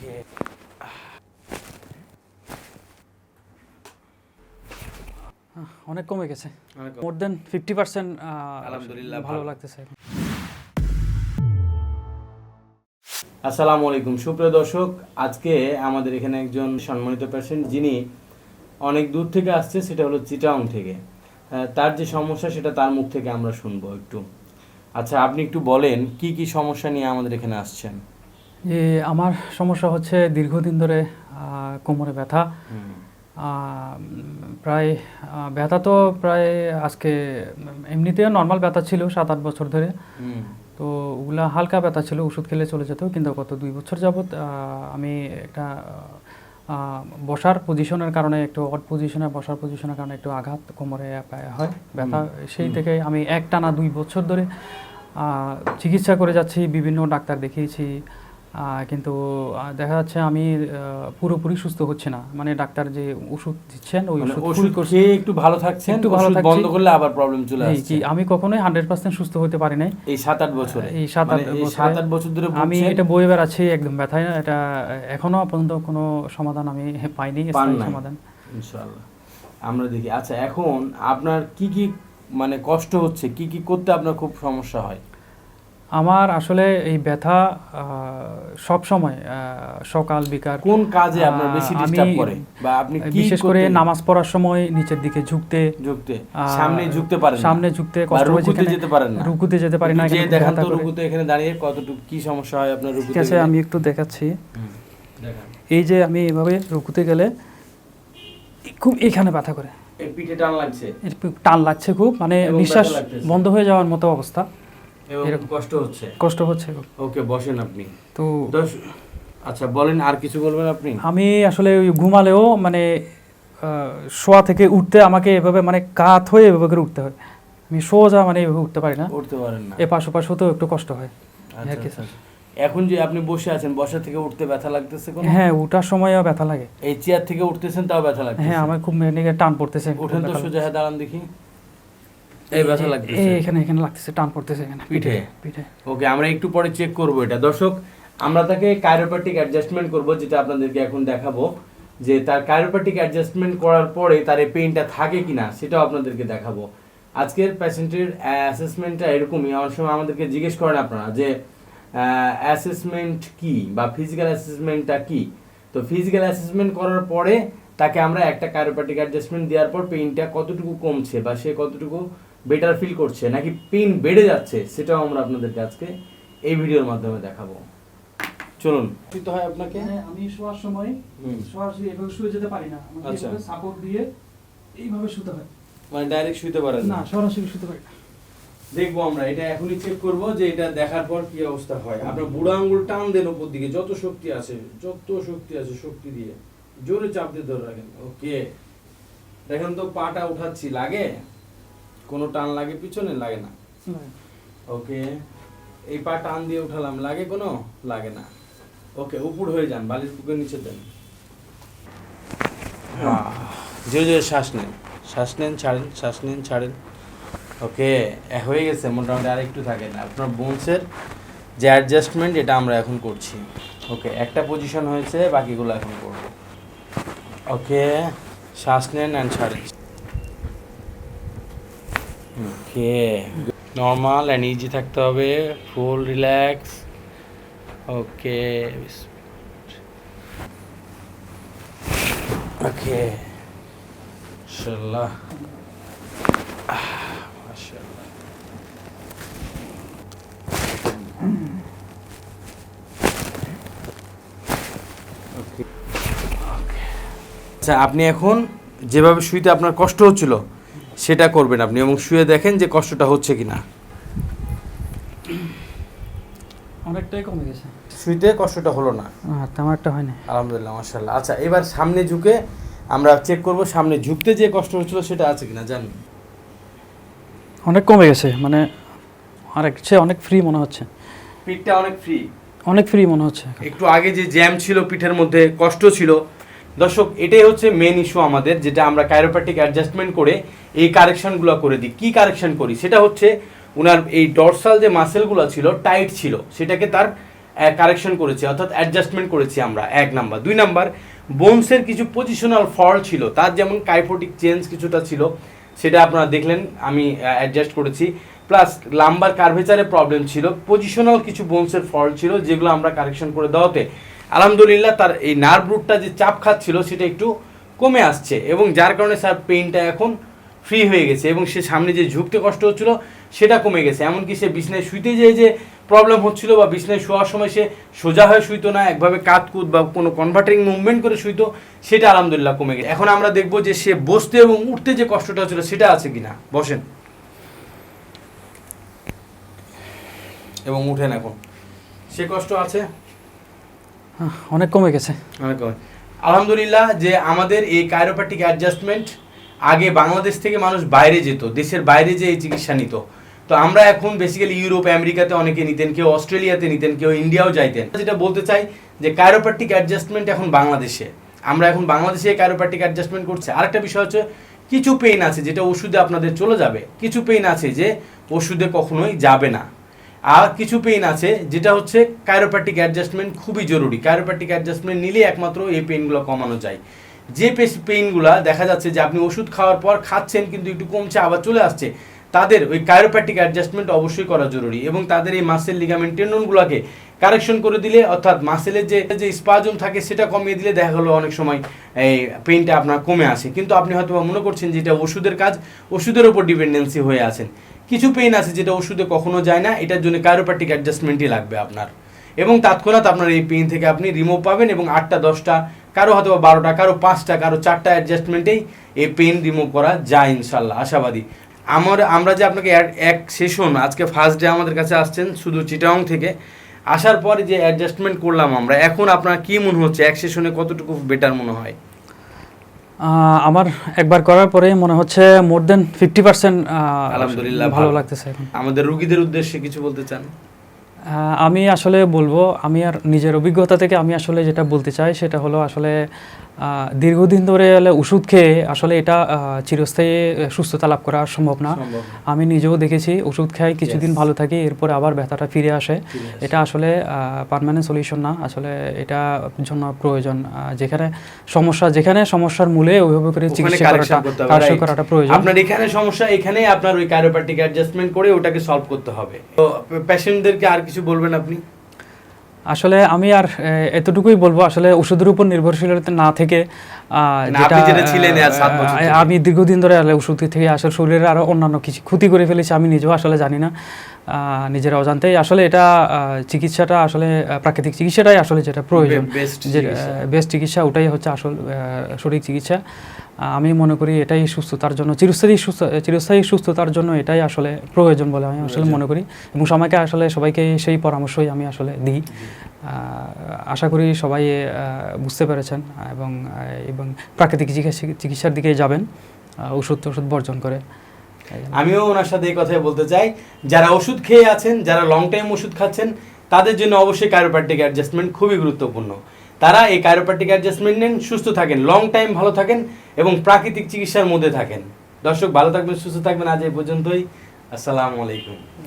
ওকে অনেক কমে গেছে। মোর দেন ফিফটি পার্সেন্ট আলহামদুলিল্লাহ, ভালো ভালো। লাগতেছে আসসালামু আলাইকুম। সুপ্রিয় দর্শক আজকে আমাদের এখানে একজন সম্মানিত পেশেন্ট যিনি অনেক দূর থেকে আসছে সেটা হলো চিটাং থেকে। তার যে সমস্যা সেটা তার মুখ থেকে আমরা শুনব একটু। আচ্ছা আপনি একটু বলেন কি কি সমস্যা নিয়ে আমাদের এখানে আসছেন? যে আমার সমস্যা হচ্ছে দীর্ঘদিন ধরে কোমরে ব্যথা। প্রায় ব্যথা তো প্রায় আজকে এমনিতে নর্মাল ব্যথা ছিল সাত আট বছর ধরে। তো ওগুলা হালকা ব্যথা ছিল ওষুধ খেলে চলে যেত কিন্তু গত দুই বছর যাবৎ আমি একটা বসার পজিশনের কারণে একটু অড পজিশনে বসার পজিশনের কারণে একটু আঘাত কোমরে পায়ে হয় ব্যথা সেই থেকে আমি এক টানা দুই বছর ধরে চিকিৎসা করে যাচ্ছি বিভিন্ন ডাক্তার দেখিয়েছি কিন্তু দেখা যাচ্ছে আমি পুরোপুরি সুস্থ হচ্ছে না। মানে ডাক্তার যে ওষুধ দিচ্ছেন ওই মানে ওষুধ খেয়ে একটু ভালো থাকছেন একটু ভালো বন্ধ করলে আবার প্রবলেম চলে আসছে। জি আমি কখনোই হান্ড্রেড পার্সেন্ট সুস্থ হতে পারি নাই। এই সাত আট বছরে। এই সাত মানে আট বছরে সাত আট বছর ধরে আমি? এটা বয়ে বেড়াচ্ছি একদম ব্যথায়। না এটা এখনও পর্যন্ত কোনো সমাধান আমি পাইনি সমাধান। ইনশাআল্লাহ। আমরা দেখি। আচ্ছা এখন আপনার কি কি মানে কষ্ট হচ্ছে? কি কি করতে আপনার খুব সমস্যা হয়? আমার আসলে এই ব্যথা সব সময় সকাল বিকাল কোন কাজে আপনার বেশি ডিস্টার্ব করে? বা আপনি কি বিশেষ করে নামাজ পড়ার সময় নিচের দিকে ঝুঁকতে ঝুঁকতে। সামনে ঝুঁকতে পারেন। সামনে ঝুঁকতে কষ্ট হয় রুকুতে যেতে পারেন না। রুকুতে যেতে পারি না এখানে দেখান তো রুকুতে এখানে দাঁড়িয়ে কতটুকু কি সমস্যা হয় আপনার ঠিক রুকুতে আছে আমি একটু দেখাচ্ছি। এই যে আমি এভাবে রুকুতে গেলে খুব এখানে ব্যথা করে। এই পিঠে টান লাগছে? টান লাগছে খুব মানে নিঃশ্বাস বন্ধ হয়ে যাওয়ার মতো অবস্থা। এবং কষ্ট হচ্ছে? কষ্ট হচ্ছে ওকে বসেন আপনি। তো আচ্ছা বলেন আর কিছু বলবেন আপনি? আমি আসলে ঘুমালেও মানে শোয়া থেকে উঠতে আমাকে এভাবে মানে কাত হয়ে এভাবে করে উঠতে হয়। আমি সোজা মানে এভাবে উঠতে পারি না। উঠতে পারেন না। এ পাশ ওপাশ হতেও একটু কষ্ট হয়। আচ্ছা, আর কি আচ্ছা। এখন যে আপনি বসে আছেন বসা থেকে উঠতে ব্যথা লাগতেছে কোনো? হ্যাঁ ওঠার সময়ও ব্যথা লাগে। এই চেয়ার থেকে উঠতেছেন তাও ব্যথা লাগতেছে? হ্যাঁ আমার খুব টান পড়তেছে। উঠেন তো সোজা হয়ে দাঁড়ান দেখি। এই ব্যথা লাগতেছে। এখানে এখানে লাগতেছে টান পড়তেছে এখানে পিঠে? পিঠে। ওকে আমরা একটু পরে চেক করব এটা। দর্শক আমরা তাকে কাইরোপ্যাটিক অ্যাডজাস্টমেন্ট করব যেটা আপনাদেরকে এখন দেখাবো যে তার কাইরোপ্যাটিক অ্যাডজাস্টমেন্ট করার পরে তার এই পেইনটা থাকে কিনা সেটাও আপনাদেরকে দেখাবো। আজকের পেশেন্টের অ্যাসেসমেন্টটা এরকমই। অনেক সময় আমাদেরকে জিজ্ঞেস করেন আপনারা যে অ্যাসেসমেন্ট কি বা ফিজিক্যাল অ্যাসেসমেন্টটা কি? তো ফিজিক্যাল অ্যাসেসমেন্ট করার পরে তাকে আমরা একটা কাইরোপ্যাটিক অ্যাডজাস্টমেন্ট দেওয়ার পর পেইনটা কতটুকু কমছে বা সে কতটুকু বেটার ফিল করছে নাকি পেইন বেড়ে যাচ্ছে সেটাও আমরা আপনাদেরকে আজকে এই ভিডিওর মাধ্যমে দেখাবো। চলুন। তো হয় আপনাকে? হ্যাঁ, আমি শোয়ার সময়। সরাসরি এভাবে শুয়ে যেতে পারি না। আমাকে আচ্ছা। সাপোর্ট দিয়ে এইভাবে শুতে হয়। মানে ডাইরেক্ট শুতে পারেন না? না সরাসরি শুতে পারি না। দেখব আমরা এটা এখনই চেক করব যে এটা দেখার পর কি অবস্থা হয়। আপনার বুড়ো আঙ্গুল টান দেন উপর দিকে যত শক্তি আছে যত শক্তি আছে শক্তি দিয়ে। জোরে চাপ দিয়ে ধরে রাখেন। ওকে দেখেন তো পাটা উঠাচ্ছি লাগে? কোনো টান লাগে পিছনে লাগে না। ওকে এই পা টান দিয়ে উঠালাম লাগে কোনো? লাগে না। ওকে উপর হয়ে যান বালিশ বুকের নিচে দেন। যে যে শ্বাস নেন শ্বাস নেন ছাড়েন শ্বাস নেন ছাড়েন। ওকে হয়ে গেছে মোটামুটি আর একটু থাকে না আপনার বোনসের যে অ্যাডজাস্টমেন্ট এটা আমরা এখন করছি। ওকে একটা পজিশন হয়েছে বাকিগুলো এখন করব। ওকে শ্বাস নেন অ্যান্ড ছাড়েন। ওকে। নর্মাল অ্যান্ড ইজি থাকতে হবে। Full relax okay. Okay. Okay. আচ্ছা আপনি এখন যেভাবে শুইতে আপনার কষ্ট হচ্ছিল সেটা করবেন আপনি এবং শুয়ে দেখেন যে কষ্টটা হচ্ছে কিনা। অনেকটাই কমে গেছে। শুইতে কষ্টটা হলো না। আর তেমন একটা হয়নি। আলহামদুলিল্লাহ মাশাআল্লাহ। আচ্ছা এবার সামনে ঝুঁকে আমরা চেক করব সামনে ঝুঁকতে যে কষ্ট হচ্ছিল সেটা আছে কিনা জানেন অনেক কমে গেছে মানে আরেক চেয়ে অনেক ফ্রি মনে হচ্ছে। পিঠটা অনেক ফ্রি অনেক ফ্রি মনে হচ্ছে। একটু আগে যে জ্যাম ছিল পিঠের মধ্যে কষ্ট ছিল দর্শক, এটাই হচ্ছে মেন ইস্যু আমাদের, যেটা আমরা কাইরোপ্যাটিক অ্যাডজাস্টমেন্ট করে এই কারেকশনগুলো করে দিই। কী কারেকশন করি? সেটা হচ্ছে ওনার এই ডরসাল যে মাসেলগুলো ছিল টাইট ছিল, সেটাকে তার কারেকশন করেছি, অর্থাৎ অ্যাডজাস্টমেন্ট করেছি আমরা, এক নাম্বার। দুই নাম্বার বোনসের কিছু পজিশনাল ফল্ট ছিল, তার যেমন কাইফোটিক চেঞ্জ কিছুটা ছিল, সেটা আপনারা দেখলেন, আমি অ্যাডজাস্ট করেছি। প্লাস লাম্বার কার্ভেচারে প্রবলেম ছিল পজিশনাল কিছু বোনসের ফল ছিল, যেগুলো আমরা কারেকশন করে দেওয়াতে আলহামদুলিল্লাহ তার এই নার্ভ রুটটা যে চাপ খাচ্ছিল সেটা একটু কমে আসছে এবং যার কারণে স্যার পেইনটা এখন ফ্রি হয়ে গেছে এবং সে সামনে যে ঝুঁকতে কষ্ট হচ্ছিল সেটা কমে গেছে। এমনকি সে বিছনায় শুইতে যেয়ে যে প্রবলেম হচ্ছিল বা বিছনায় শোয়ার সময় সে সোজা হয়ে শুইতো না, একভাবে কাত কুত বা কোনো কনভার্টিং মুভমেন্ট করে শুইতো, সেটা আলহামদুলিল্লাহ কমে গেছে। এখন আমরা দেখব যে সে বসতে এবং উঠতে যে কষ্টটা হচ্ছিল সেটা আছে কিনা। বসেন। এবং উঠেন এখন। সে কষ্ট আছে? অনেক কমে গেছে। অনেক কমে। আলহামদুলিল্লাহ যে আমাদের এই কাইরোপ্যাটিক অ্যাডজাস্টমেন্ট আগে বাংলাদেশ থেকে মানুষ বাইরে যেত, দেশের বাইরে যে এই চিকিৎসা নিত। তো আমরা এখন বেসিক্যালি ইউরোপ, আমেরিকাতে অনেকে নিতেন, কেউ অস্ট্রেলিয়াতে নিতেন, কেউ ইন্ডিয়াও যাইতেন। যেটা বলতে চাই যে কাইরোপ্যাটিক অ্যাডজাস্টমেন্ট এখন বাংলাদেশে। আমরা এখন বাংলাদেশে কাইরোপ্যাটিক অ্যাডজাস্টমেন্ট করছি। আরেকটা বিষয় হচ্ছে কিছু পেইন আছে যেটা ওষুধে আপনাদের চলে যাবে। কিছু পেইন আছে যে ওষুধে কখনোই যাবে না। আর কিছু পেইন আছে, যেটা হচ্ছে কায়োপ্যাটিক অ্যাডজাস্টমেন্ট খুবই জরুরি। কায়োপ্যাটিক অ্যাডজাস্টমেন্ট নিলে একমাত্র এই পেইনগুলো কমানো যায়। যে পেইনগুলো দেখা যাচ্ছে যে আপনি ওষুধ খাওয়ার পর খাচ্ছেন কিন্তু একটু কমছে, আবার চলে আসছে, তাদের ওই কায়োপ্যাটিক অ্যাডজাস্টমেন্ট অবশ্যই করা জরুরি এবং তাদের এই মাসেল লিগামেন্ট টেন্ডনগুলোকে কারেকশন করে দিলে, অর্থাৎ মাসেলের যে যে স্পাজম থাকে সেটা কমিয়ে দিলে দেখা গেলো অনেক সময় এই পেইনটা আপনার কমে আসে। কিন্তু আপনি হয়তো মনে করছেন যে এটা ওষুধের কাজ, ওষুধের উপর ডিপেন্ডেন্সি হয়ে আছেন। কিছু পেইন আছে যেটা ওষুধে কখনো যায় না, এটার জন্য কাইরোপ্যাটিক অ্যাডজাস্টমেন্টই লাগবে আপনার। এবং তৎক্ষণাৎ আপনার এই পেইন থেকে আপনি রিমুভ পাবেন এবং আটটা, দশটা, কারও হয়তো বারোটা, কারও পাঁচটা, কারও চারটা অ্যাডজাস্টমেন্টেই এই পেইন রিমুভ করা যায় ইনশাল্লাহ আশাবাদী। আমার, আমরা যে আপনাকে এক- সেশন আজকে ফার্স্ট ডে আমাদের কাছে আসছেন শুধু চিটাং থেকে, আসার পরে যে অ্যাডজাস্টমেন্ট করলাম আমরা, এখন আপনার কি মনে হচ্ছে? এক সেশনে কতটুকু বেটার মনে হয়? আমার একবার করার পরে মনে হচ্ছে মোর দেন ফিফটি পার্সেন্ট আলহামদুলিল্লাহ, ভালো। লাগতেছে এখন আমাদের রুগীদের উদ্দেশ্যে কিছু বলতে চান আমি আসলে বলব আমি আর নিজের অভিজ্ঞতা থেকে আমি আসলে যেটা বলতে চাই সেটা হলো আসলে দীর্ঘদিন ধরে ওষুধ খেয়ে আসলে এটা চিরস্থায়ী সুস্থতা লাভ করা সম্ভব না। আমি নিজেও দেখেছি ওষুধ খাই কিছুদিন ভালো থাকি এরপর আবার ব্যথাটা ফিরে আসে। এটা আসলে পার্মানেন্ট সলিউশন না। আসলে এটা জন্য প্রয়োজন। যেখানে সমস্যা যেখানে সমস্যার মূলে ওইভাবে করে চিকিৎসা. করাটা প্রয়োজন। আপনার এখানে সমস্যা এখানে আপনার ওই কাইরোপ্যাটিক অ্যাডজাস্টমেন্ট করে ওটাকে সলভ করতে হবে। তো পেশেন্টদেরকে আর কিছু বলবেন আপনি? আসলে আমি আর এতটুকুই বলব আসলে ওষুধের উপর নির্ভরশীলতা না থেকে আহ, না, আপনি যেটা ছিলেন আর সাত বছর আহ, থেকে। আমি দীর্ঘদিন ধরে আসলে ওষুধ থেকে আসলে শরীরের আরও অন্যান্য কিছু ক্ষতি করে ফেলেছি আমি নিজেও আসলে জানি না নিজের অজান্তেই। আসলে এটা চিকিৎসাটা আসলে প্রাকৃতিক চিকিৎসাটাই আসলে যেটা প্রয়োজন। যে বেস্ট চিকিৎসা ওটাই হচ্ছে আসল সঠিক চিকিৎসা। আমি মনে করি এটাই সুস্থতার জন্য চিরস্থায়ী সুস্থ চিরস্থায়ী সুস্থতার জন্য এটাই আসলে প্রয়োজন বলে আমি আসলে মনে করি। এবং সবাইকে আসলে সবাইকে সেই পরামর্শই আমি আসলে দিই। আশা করি সবাই বুঝতে পেরেছেন এবং এবং প্রাকৃতিক চিকিৎসা চিকিৎসার দিকে যাবেন ওষুধ ওষুধ বর্জন করে। আমিও ওনার সাথে এই কথাই বলতে চাই যারা ওষুধ খেয়ে আছেন যারা লং টাইম ওষুধ খাচ্ছেন তাদের জন্য অবশ্যই কাইরোপ্যাটিক অ্যাডজাস্টমেন্ট খুবই গুরুত্বপূর্ণ। তারা এই কাইরোপ্যাটিক অ্যাডজাস্টমেন্ট নেন, সুস্থ থাকেন লং টাইম ভালো থাকেন এবং প্রাকৃতিক চিকিৎসার মধ্যে থাকেন। দর্শক, ভালো থাকবেন, সুস্থ থাকবেন। আজ এই পর্যন্তই। আসসালামু আলাইকুম।